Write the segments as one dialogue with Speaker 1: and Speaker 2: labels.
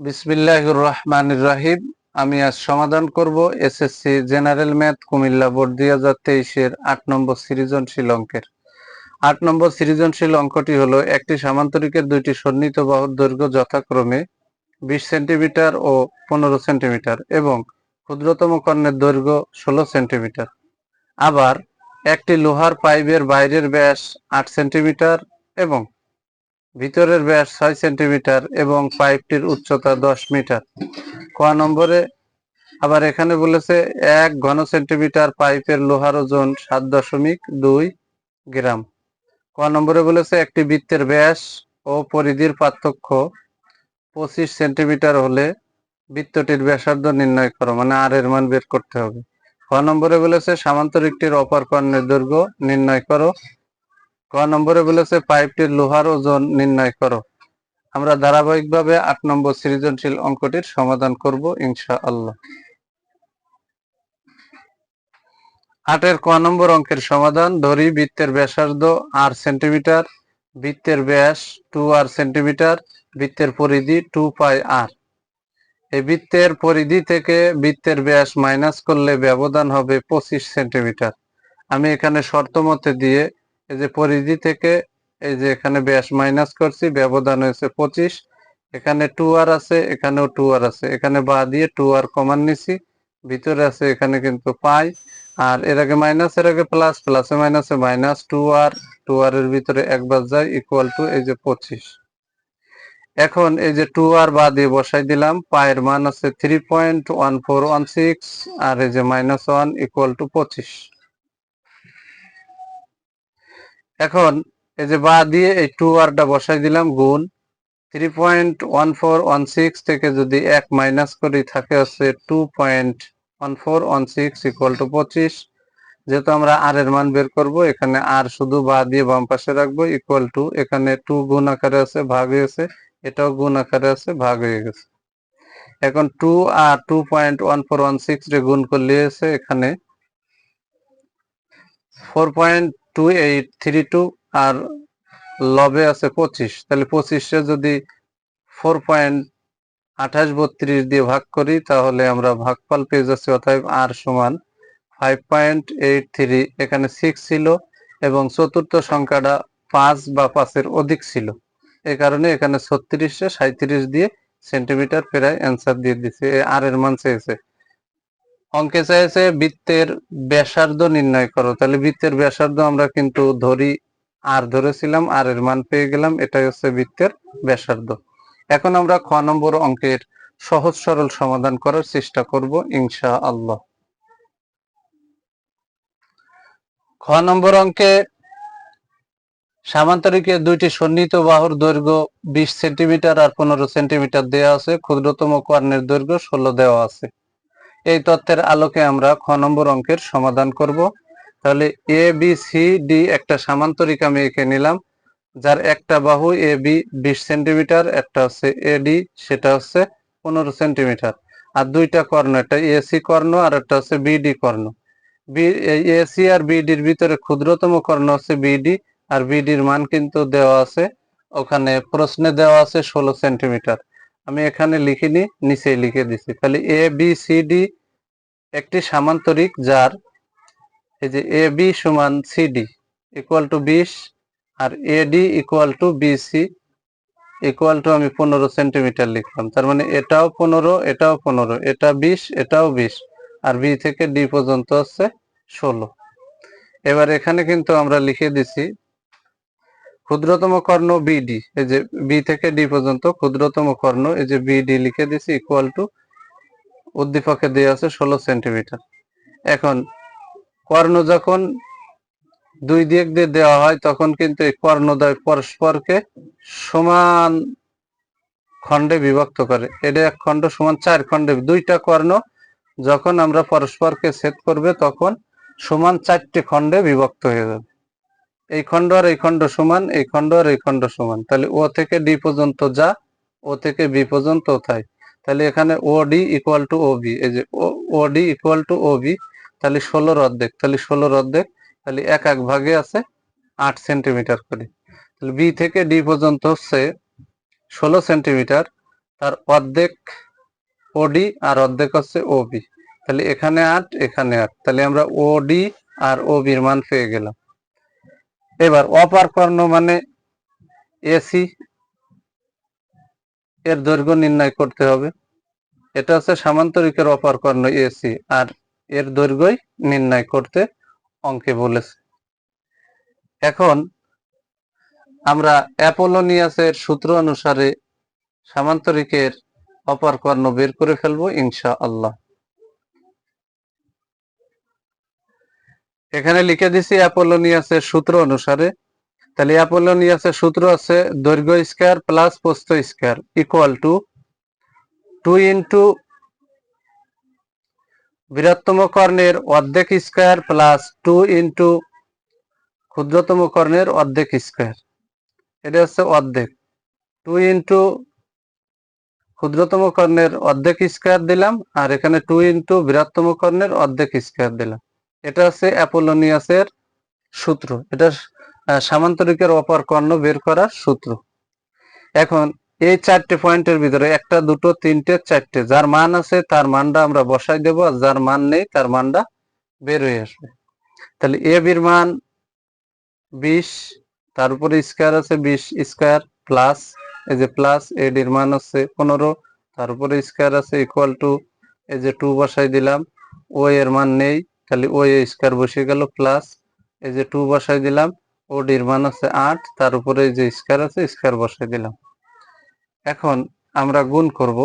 Speaker 1: বিসমিল্লাহির রহমানির রহিম আমি আজ সমাধান করব SSC general math Cumilla board দুই হাজার তেইশের আট নম্বর সৃজনশীল অঙ্কের। আট নম্বর সৃজনশীল অঙ্কটি হলো একটি সামান্তরিকের দুইটি সন্নিহিত বাহুর দৈর্ঘ্য যথাক্রমে বিশ সেন্টিমিটার ও পনেরো সেন্টিমিটার এবং ক্ষুদ্রতম কর্ণের দৈর্ঘ্য ষোলো সেন্টিমিটার। আবার একটি লোহার পাইপের বাইরের ব্যাস আট সেন্টিমিটার এবং ভিতরের ব্যাস ছয় সেন্টিমিটার এবং পাইপটির উচ্চতা দশ মিটার। ক নম্বরে আবার এখানে বলেছে এক ঘন সেন্টিমিটার পাইপের লোহার ওজন সাত দশমিক দুই গ্রাম। ক নম্বরে বলেছে একটি বৃত্তের ব্যাস ও পরিধির পার্থক্য পঁচিশ সেন্টিমিটার হলে বৃত্তটির ব্যাসার্ধ নির্ণয় করো মানে আর এর মান বের করতে হবে। ক নম্বরে বলেছে সামান্তরিকটির অপর কর্ণের দৈর্ঘ্য নির্ণয় করো ক নম্বরে বলেছে পাইপটির লোহার ওজন নির্ণয় করো আমরা ধারাবাহিকভাবে আট নম্বর সৃজনশীল অঙ্কটির সমাধান করব ইনশা আল্লাহ আটের ক নম্বর অঙ্কের সমাধান ধরি বৃত্তের ব্যাসার্ধ আর সেন্টিমিটার বৃত্তের ব্যাস টু আর সেন্টিমিটার বৃত্তের পরিধি টু পাই আর এই বৃত্তের পরিধি থেকে বৃত্তের ব্যাস মাইনাস করলে ব্যবধান হবে পঁচিশ সেন্টিমিটার আমি এখানে শর্ত মতে দিয়ে এই যে পরিধি থেকে এই যে এখানে ব্যাস মাইনাস করছি, ব্যবধান হয়েছে পঁচিশ। এখানে টু আর আছে, এখানেও টু আর আছে। এখানে বা দিয়ে টু আর কমান নিছি, ভিতরে আছে এখানে কিন্তু পাই। আর এর আগে মাইনাস এর আগে প্লাস প্লাসে মাইনাসে minus two R two R এর ভিতরে একবার যায় ইকুয়াল টু এই যে পঁচিশ। এখন এই যে টু আর বা দিয়ে বসাই দিলাম, পায়ের মান আছে three point one four one six আর এই যে মাইনাস ওয়ান ইকুয়াল টু পঁচিশ। এখন এই যে বা দিয়ে এই টু আরটা বসাই দিলাম, গুণ three point one four one six থেকে যদি এক মাইনাস করি, থাকে হচ্ছে two point one four one six equal to পঁচিশ। যেহেতু আমরা আর এর মান বের করব, এখানে আর শুধু বা দিয়ে বাম পাশে রাখব ইকুয়াল টু এখানে টু গুণ আকারে আছে, ভাগ হয়েছে এটাও গুণ আকারে আছে, ভাগ হয়ে গেছে। এখন টু আর two point one four one six রে গুণ করলে এখানে four point two eight three two আর লবে আছে পঁচিশ। তাহলে পঁচিশে যদি ফোর পয়েন্ট আঠাশ বত্রিশ দিয়ে ভাগ করি, তাহলে আমরা ভাগফল পেয়ে যাচ্ছি অর্থাৎ আর সমান ফাইভ পয়েন্ট এইট থ্রি। এখানে সিক্স ছিল এবং চতুর্থ সংখ্যাটা পাঁচ বা পাঁচের অধিক ছিল। এই কারণে এখানে ছত্রিশে সাঁত্রিশ দিয়ে সেন্টিমিটার প্রায় অ্যান্সার দিয়ে দিচ্ছে। আর এর মান চেয়েছে। অঙ্কে চাইছে বৃত্তের ব্যাসার্ধ নির্ণয় করো। তাহলে বৃত্তের ব্যাসার্ধ আমরা কিন্তু ধরি আর ধরেছিলাম, আর এর মান পেয়ে গেলাম, এটাই হচ্ছে বৃত্তের ব্যাসার্ধ। এখন আমরা খ নম্বর অঙ্কের সহজ সরল সমাধান করার চেষ্টা করব ইনশা আল্লাহ খ নম্বর অঙ্কে সামান্তরিকের দুইটি সন্নিহিত বাহুর দৈর্ঘ্য বিশ সেন্টিমিটার আর পনেরো সেন্টিমিটার দেওয়া আছে। ক্ষুদ্রতম কর্ণের দৈর্ঘ্য ষোলো দেওয়া আছে। এই তথ্যের আলোকে আমরা খ নম্বর অঙ্কের সমাধান করব। তাহলে এ বি সি ডি একটা সামান্তরিক আমি এঁকে নিলাম, যার একটা বাহু এ বি বিশ সেন্টিমিটার, একটা হচ্ছে এডি সেটা হচ্ছে পনেরো সেন্টিমিটার। আর দুইটা কর্ণ, একটা এসি কর্ণ আর একটা হচ্ছে বিডি কর্ণ। বি এসি আর বিডির ভিতরে ক্ষুদ্রতম কর্ণ হচ্ছে বিডি আর বিডির মান কিন্তু দেওয়া আছে, ওখানে প্রশ্নে দেওয়া আছে ষোলো সেন্টিমিটার। আমি এখানে লিখিনি, নিচে লিখে দিছি। তাহলে এ বি সি ডি একটি সামান্তরিক যার, এই যে এ বি সমান সি ডি ইকুয়াল টু বিশ আর A D equal to BC equal to আমি পনেরো সেন্টিমিটার লিখলাম। তার মানে এটাও পনেরো এটাও পনেরো, এটা বিশ, এটাও বিশ আর বি থেকে ডি পর্যন্ত হচ্ছে ষোলো। এবার এখানে কিন্তু আমরা লিখে দিছি ক্ষুদ্রতম কর্ণ বিডি এই যে বি থেকে ডি পর্যন্ত ক্ষুদ্রতম কর্ণ, এই যে বিডি লিখে দিছি ইকুয়াল টু উদ্দীপকে দেওয়া আছে ষোলো সেন্টিমিটার এখন কর্ণ যখন দুই দিক দিয়ে দেওয়া হয়, তখন কিন্তু এই কর্ণদ্বয় পরস্পরকে সমান খণ্ডে বিভক্ত করে। এটা এক খণ্ড সমান চার খণ্ডে। দুইটা কর্ণ যখন আমরা পরস্পরকে ছেদ করবে, তখন সমান চারটি খণ্ডে বিভক্ত হয়ে যাবে। এই খণ্ড আর এই খণ্ড সমান, এই খণ্ড আর এই খণ্ড সমান। তাহলে ও থেকে ডি পর্যন্ত যা, ও থেকে বি পর্যন্ত তাই। তাহলে এখানে O D equal to O B এই যে O D equal to O B তাহলে ষোলোর অর্ধেক, তাহলে ষোলোর অর্ধেক, তাহলে এক এক ভাগে আছে আট সেন্টিমিটার করে। তাহলে বি থেকে ডি পর্যন্ত হচ্ছে ষোলো সেন্টিমিটার, তার অর্ধেক ওডি আর অর্ধেক হচ্ছে ওবি। তাহলে এখানে আট এখানে আট। তাহলে আমরা ওডি আর ও ওবির মান পেয়ে গেলাম। এবার অপার কর্ণ মানে এসি এর দৈর্ঘ্য নির্ণয় করতে হবে। এটা হচ্ছে সামান্তরিকের অপার কর্ণ এসি আর এর দৈর্ঘ্যই নির্ণয় করতে অঙ্কে বলেছে। এখন আমরা অ্যাপোলোনিয়াসের সূত্র অনুসারে সামান্তরিকের অপার কর্ণ বের করে ফেলব ইনশা আল্লাহ এখানে লিখে দিছি অ্যাপোলোনিয়াসের সূত্র অনুসারে। তাহলে অ্যাপোলোনিয়াসের সূত্র আছে দৈর্ঘ্য স্কয়ার প্লাস প্রস্থ square equal to two into বৃহত্তম কর্ণের অর্ধেক স্কয়ার প্লাস টু ইন্টু ক্ষুদ্রতম কর্ণের অর্ধেক স্কয়ার। এটা হচ্ছে অর্ধেক। টু ইন্টু ক্ষুদ্রতম কর্ণের অর্ধেক স্কয়ার দিলাম আর এখানে টু ইন্টু বৃহত্তম কর্ণের অর্ধেক স্কয়ার দিলাম। এটা হচ্ছে অ্যাপোলোনিয়াসের সূত্র। এটা সামান্তরিকের অপর কর্ণ বের করার সূত্র। এখন এই চারটে পয়েন্টের ভিতরে একটা, দুটো, তিনটে, চারটে, যার মান আছে তার মানটা আমরা বসাই দেবো, আর যার মান নেই তার মানটা বের হয়ে আসবে। তাহলে এ বির মান বিশ, তার উপরে স্কয়ার আছে বিশ, স্কয়ার প্লাস, এই যে প্লাস এডির মান হচ্ছে পনেরো, তার উপরে স্কয়ার আছে ইকুয়াল টু এই যে টু বসাই দিলাম, ও এর মান নেই তাহলে ও এ স্কয়ার বসে গেল প্লাস এই যে টু বসাই দিলাম, ও ডির মান আছে আট, তার উপরে যে স্কয়ার আছে, স্কয়ার বসাই দিলাম। এখন আমরা গুণ করব।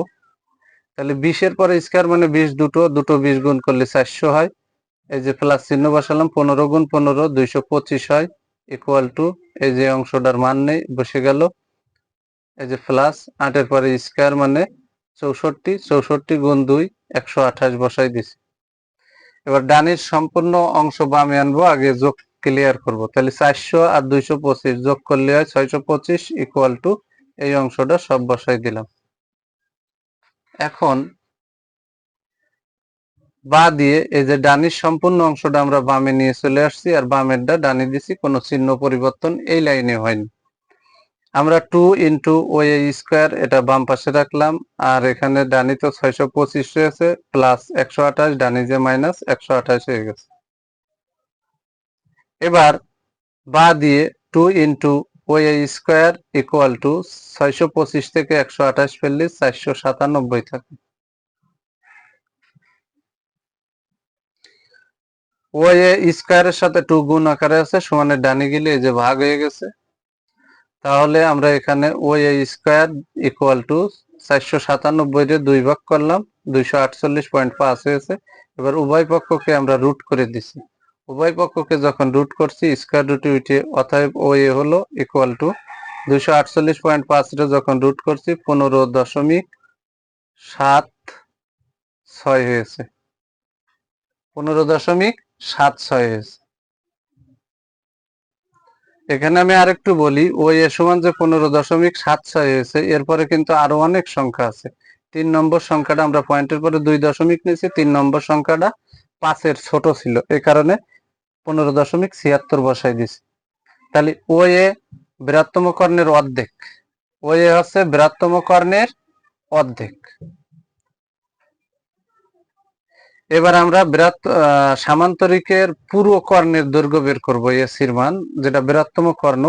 Speaker 1: তাহলে বিশের পরে স্কয়ার মানে বিশ দুটো দুটো বিশ গুণ করলে চারশো হয়। এই যে প্লাস চিহ্ন বসালাম, পনেরো গুণ পনেরো, দুইশো পঁচিশ হয় ইকুয়াল টু এই যে অংশটার মান নেই, বসে গেল। এই যে প্লাস আটের পরে স্কয়ার মানে চৌষট্টি চৌষট্টি গুণ দুই, একশো আঠাশ বসাই দিছি। এবার ডানের সম্পূর্ণ অংশ বামে আনব, আগে যোগ ক্লিয়ার করব। তাহলে চারশো আর দুইশো পঁচিশ যোগ করলে হয় ছয়শো পঁচিশ ইকুয়াল টু এই অংশটা সব বসাই দিলাম। এখন বা দিয়ে এই যে ডানির সম্পূর্ণ অংশটা আমরা বামে নিয়ে চলে আসছি, আর বামেরটা ডানি দিছি, কোনো চিহ্ন পরিবর্তন এই লাইনে হয়নি। আমরা টু ইন্টু ও স্কোয়ার এটা বাম পাশে রাখলাম, আর এখানে ডানি তো ছয়শো পঁচিশ রয়েছে প্লাস একশো আঠাশ, ডানি যে মাইনাস একশো আঠাশ হয়ে গেছে। এবার বা দিয়ে two into O square equal to ছয়শো পঁচিশ থেকে একশো আঠাশ ফেললে চারশো সাতানব্বই থাকে। ও স্কোয়ারের সাথে টু গুণ আকারে আছে সমানের ডানি গেলে এই যে ভাগ হয়ে গেছে। তাহলে আমরা এখানে ও স্কোয়ার ইকুয়াল টু চারশো সাতানব্বই রে দুই ভাগ করলাম, দুইশো আটচল্লিশ পয়েন্ট পাঁচ হয়েছে। এবার উভয় পক্ষকে আমরা রুট করে দিছি। উভয় পক্ষকে যখন রুট করছি স্কোয়ার রুটে উঠে অতএব ও এ হলো ইকুয়াল টু দুইশো আটচল্লিশ পয়েন্ট পাঁচ রে যখন রুট করছি, পনেরো দশমিক সাত ছয় হয়েছে। পনেরো দশমিক সাত ছয় হয়েছে। এখানে আমি আরেকটু বলি, ওই এ সমান যে পনেরো দশমিক সাত ছয় হয়েছে, এরপরে কিন্তু আরও অনেক সংখ্যা আছে। তিন নম্বর সংখ্যাটা আমরা পয়েন্টের পরে দুই দশমিক নিয়েছি, তিন নম্বর সংখ্যাটা পাঁচের ছোট ছিল, এ কারণে পনেরো দশমিক ছিয়াত্তর বসাই দিছি তাহলে ও এ বৃহত্তম কর্ণের অর্ধেক ও এ হচ্ছে বৃহত্তম কর্ণের অর্ধেক। এবার আমরা আহ, সামান্তরিকের পুরো কর্ণের দৈর্ঘ্য বের করব এসির মান যেটা বৃহত্তম কর্ণ।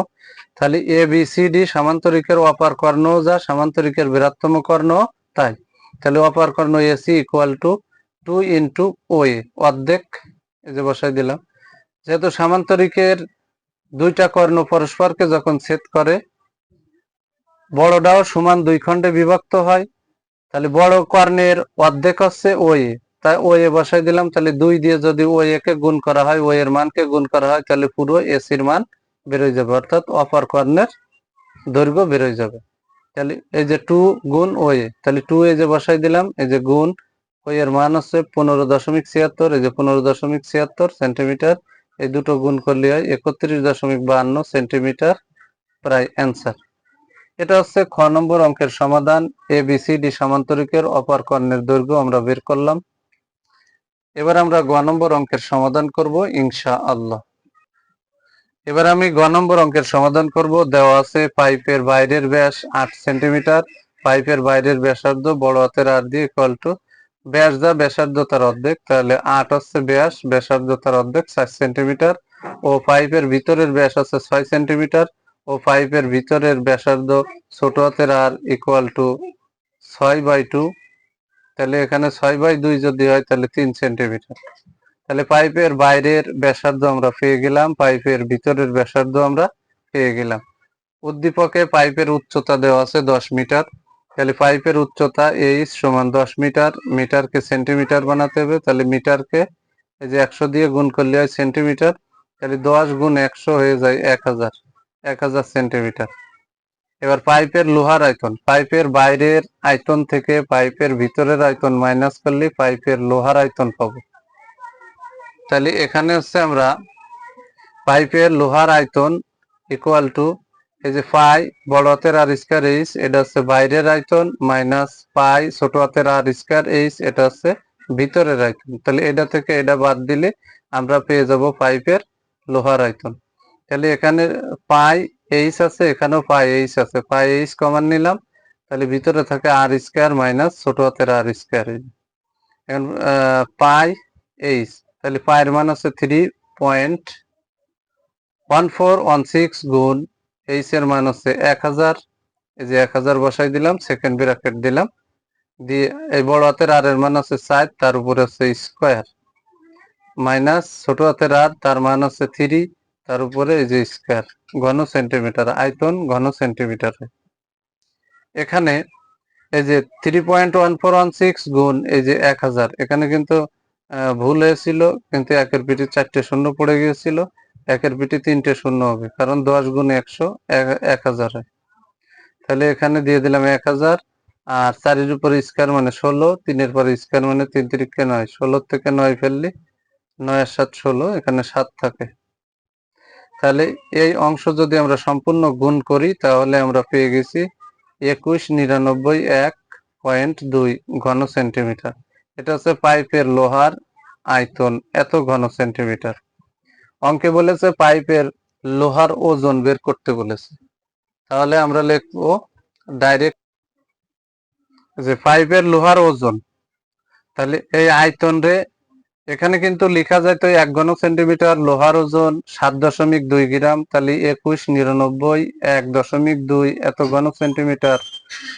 Speaker 1: তাহলে এ বি সি ডি সামান্তরিকের অপার কর্ণ যা সামান্তরিকের বৃহত্তম কর্ণ তাই। তাহলে অপার কর্ণ AC equal to two into O A অর্ধেক। এই যে বসাই দিলাম। যেহেতু সামান্তরিকের দুইটা কর্ণ পরস্পরকে যখন ছেদ করে বড়টাও সমান দুই খণ্ডে বিভক্ত হয় তাহলে বড় কর্ণের অর্ধেক হচ্ছে ও এ তাই ও এ বসাই দিলাম, তাহলে দুই দিয়ে যদি ও এ কে গুণ করা হয়, ও এর মানকে গুণ করা হয়, তাহলে পুরো এসির মান বেরোয় যাবে। অর্থাৎ অপার কর্ণের দৈর্ঘ্য বেরোয় যাবে। তাহলে এই যে টু গুণ ও এ, তাহলে টু এ যে বসাই দিলাম, এই যে গুণ, ও এর মান হচ্ছে পনেরো দশমিক ছিয়াত্তর, এই যে পনেরো দশমিক ছিয়াত্তর সেন্টিমিটার এই দুটো গুণ করলে হয় একত্রিশ দশমিক বাহান্ন সেন্টিমিটার প্রায় অ্যান্সার এটা হচ্ছে খ নম্বর অঙ্কের সমাধান এ বি সি ডি সমান্তরিকের অপার কর্ণের দৈর্ঘ্য আমরা বের করলাম। এবার আমরা গ নম্বর অঙ্কের সমাধান করব ইনশা আল্লাহ এবার আমি গ নম্বর অঙ্কের সমাধান করব। দেওয়া আছে পাইপের বাইরের ব্যাস আট সেন্টিমিটার। পাইপের বাইরের ব্যাসার্ধ বড় হাতের আর দিয়ে ইকুয়াল টু ব্যাস যা ব্যাসার্ধতার অর্ধেক, তাহলে আট হচ্ছে ব্যাস ব্যাসার্ধতার অর্ধেক চার সেন্টিমিটার। ও পাইপের ভিতরের ব্যাস আছে ছয় সেন্টিমিটার। ও পাইপের ভিতরের ব্যাসার্ধ ছোট হাতের আর ইকুয়াল টু ছয় বাই টু তাহলে এখানে ছয় বাই দুই যদি হয়, তাহলে তিন সেন্টিমিটার। তাহলে পাইপের বাইরের ব্যাসার্ধ আমরা পেয়ে গেলাম, পাইপের ভিতরের ব্যাসার্ধ আমরা পেয়ে গেলাম। উদ্দীপকে পাইপের উচ্চতা দেওয়া আছে দশ মিটার। তাহলে পাইপের উচ্চতা এইচ সমান দশ মিটার, মিটারকে সেন্টিমিটার বানাতে হবে। তাহলে মিটারকে এই যে একশো দিয়ে গুণ করলে হয় সেন্টিমিটার। তাহলে দশ গুণ একশো হয়ে যায় এক হাজার এক হাজার সেন্টিমিটার। এবার পাইপের লোহার আয়তন। পাইপের বাইরের আয়তন থেকে পাইপের ভিতরের আয়তন মাইনাস করলে পাইপের লোহার আয়তন পাবো। তাহলে এখানে হচ্ছে আমরা পাইপের লোহার আয়তন ইকুয়াল টু এই যে পাই বড় হাতের আর স্কয়ার এইচ এটা হচ্ছে বাইরের আয়তন মাইনাস পাই ছোট হাতের আর স্কয়ার এইচ এটা হচ্ছে ভিতরের আয়তন। তাহলে এটা থেকে এটা বাদ দিলে আমরা পেয়ে যাব পাইপের লোহার আয়তন। তাহলে এখানে পাই এইচ আছে, এখানেও পাই এইচ আছে। পাই এইচ কমান নিলাম, তাহলে ভিতরে থাকে আর স্কয়ার মাইনাস ছোট হাতের আর স্কয়ার এখন পাই এইচ তাহলে পায়ের মান আছে three point one four one six গুণ এইচ এর মান হচ্ছে এক হাজার। এই যে এক হাজার বসাই দিলাম সেকেন্ড ব্র্যাকেট দিলাম। দিয়ে এই বড় হাতের আর এর মান আছে সাত তার উপরে হচ্ছে স্কোয়ার মাইনাস ছোট হাতের আর তার মান হচ্ছে থ্রি তার উপরে এই যে স্কোয়ার ঘন সেন্টিমিটার আয়তন ঘন সেন্টিমিটার এখানে এই যে three point one four one six গুণ এই যে এক হাজার, এখানে কিন্তু ভুল হয়েছিল, কিন্তু একের পিঠে চারটে শূন্য পড়ে গিয়েছিল, একের পিঠে তিনটে শূন্য হবে, কারণ দশ গুণ একশো, এক- হাজার হয়। তাহলে এখানে দিয়ে দিলাম এক হাজার, আর চারির উপরে স্কয়ার মানে ষোলো, তিনের পরে স্কয়ার মানে তিন তিরিখে নয় ষোলো থেকে নয় ফেললি নয় সাত ষোলো, এখানে সাত থাকে। তাহলে এই অংশ যদি আমরা সম্পূর্ণ গুণ করি, তাহলে আমরা পেয়ে গেছি একুশ নিরানব্বই এক পয়েন্ট দুই ঘন সেন্টিমিটার। এটা হচ্ছে পাইপের লোহার আয়তন, এত ঘন সেন্টিমিটার। অঙ্কে বলেছে পাইপের লোহার ওজন বের করতে বলেছে। তাহলে আমরা লিখব ডাইরেক্ট যে পাইপের লোহার ওজন, তাহলে এই আয়তন রে এখানে কিন্তু লেখা যায়, তো এক ঘন সেন্টিমিটার লোহার ওজন সাত দশমিক দুই গ্রাম, তাহলে একুশ নিরানব্বই, এক দশমিক দুই, এত ঘন সেন্টিমিটার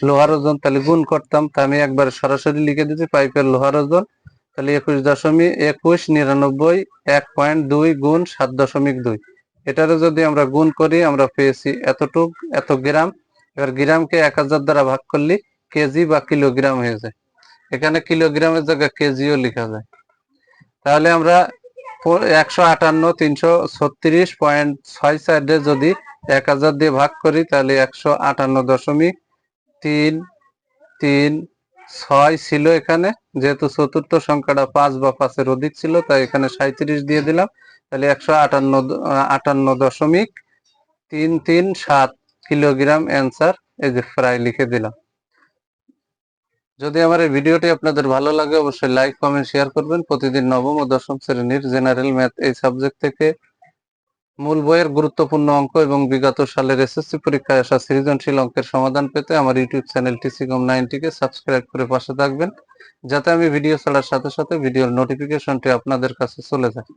Speaker 1: লোহার ওজন, তাহলে গুণ করতাম, তা আমি একবার সরাসরি লিখে দিচ্ছি, পাইপের লোহার ওজন, তাহলে একুশ দশমিক একুশ নিরানব্বই, এক পয়েন্ট দুই গুণ সাত দশমিক দুই। এটারও যদি আমরা গুণ করি, আমরা পেয়েছি এতটুক, এত গ্রাম, এবার গ্রামকে এক হাজার দ্বারা ভাগ করলে কেজি বা কিলোগ্রাম হয়ে যায়। এখানে কিলোগ্রামের জায়গায় কেজিও লেখা যায়। তাহলে আমরা একশো আটান্ন, তিনশো ছত্রিশ পয়েন্ট ছয় সাইডে যদি এক হাজার দিয়ে ভাগ করি, তাহলে একশো আটান্ন দশমিক তিন তিন, ছয় ছিল এখানে। যেহেতু চতুর্থ সংখ্যাটা পাঁচ বা পাঁচের অধিক ছিল, তাই এখানে সাঁত্রিশ দিয়ে দিলাম। তাহলে একশো আটান্ন আটান্ন দশমিক তিন তিন সাত কিলোগ্রাম অ্যান্সার এই যে প্রায় লিখে দিলাম। যদি আমার এই ভিডিওটি আপনাদের ভালো লাগে, অবশ্যই লাইক কমেন্ট শেয়ার করবেন। প্রতিদিন নবম ও দশম শ্রেণির জেনারেল ম্যাথ এই সাবজেক্ট থেকে মূল বইয়ের গুরুত্বপূর্ণ অঙ্ক এবং বিগত সালের এসএসসি পরীক্ষায় আসা সৃজনশীল অঙ্কের সমাধান পেতে আমার ইউটিউব চ্যানেল টিসিকম নাইনটিকে সাবস্ক্রাইব করে পাশে থাকবেন, যাতে আমি ভিডিও ছাড়ার সাথে সাথে ভিডিওর নোটিফিকেশনটি আপনাদের কাছে চলে যায়।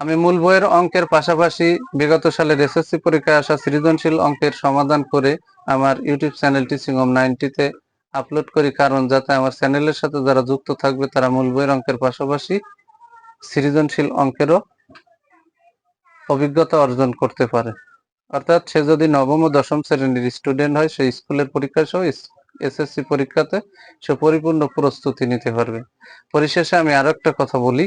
Speaker 1: আমি মূল বইয়ের অঙ্কের পাশাপাশি বিগত সালের এসএসসি পরীক্ষায় আসা সৃজনশীল অঙ্কের সমাধান করে আমার ইউটিউব চ্যানেল টিচিংম নাইনটিতে আপলোড করি। কারণ যাতে আমার চ্যানেলের সাথে যারা যুক্ত থাকবে, তারা মূল বইয়ের অঙ্কের পাশাপাশি সৃজনশীল অঙ্কেরও অভিজ্ঞতা অর্জন করতে পারে। অর্থাৎ সে যদি নবম ও দশম শ্রেণির স্টুডেন্ট হয়, সেই স্কুলের পরীক্ষা সহ এসএসসি পরীক্ষাতে সে পরিপূর্ণ প্রস্তুতি নিতে পারবে। পরিশেষে আমি আরও একটা কথা বলি।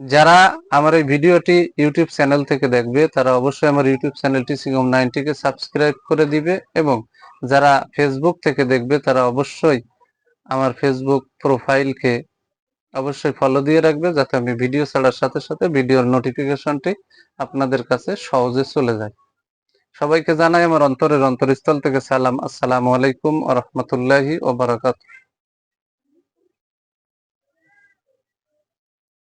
Speaker 1: যারা আমার এই ভিডিওটি ইউটিউব চ্যানেল থেকে দেখবে, তারা অবশ্যই আমার ইউটিউব চ্যানেলটি সিগম নাইনটিকে সাবস্ক্রাইব করে দিবে এবং যারা ফেসবুক থেকে দেখবে, তারা অবশ্যই আমার ফেসবুক প্রোফাইলকে অবশ্যই ফলো দিয়ে রাখবে যাতে আমি ভিডিও ছাড়ার সাথে সাথে ভিডিওর নোটিফিকেশনটি আপনাদের কাছে সহজে চলে যায়। সবাইকে জানাই আমার অন্তরের অন্তরস্থল থেকে সালাম। আসসালামু আলাইকুম আ রহমতুল্লাহি ও বারাকাতুহু।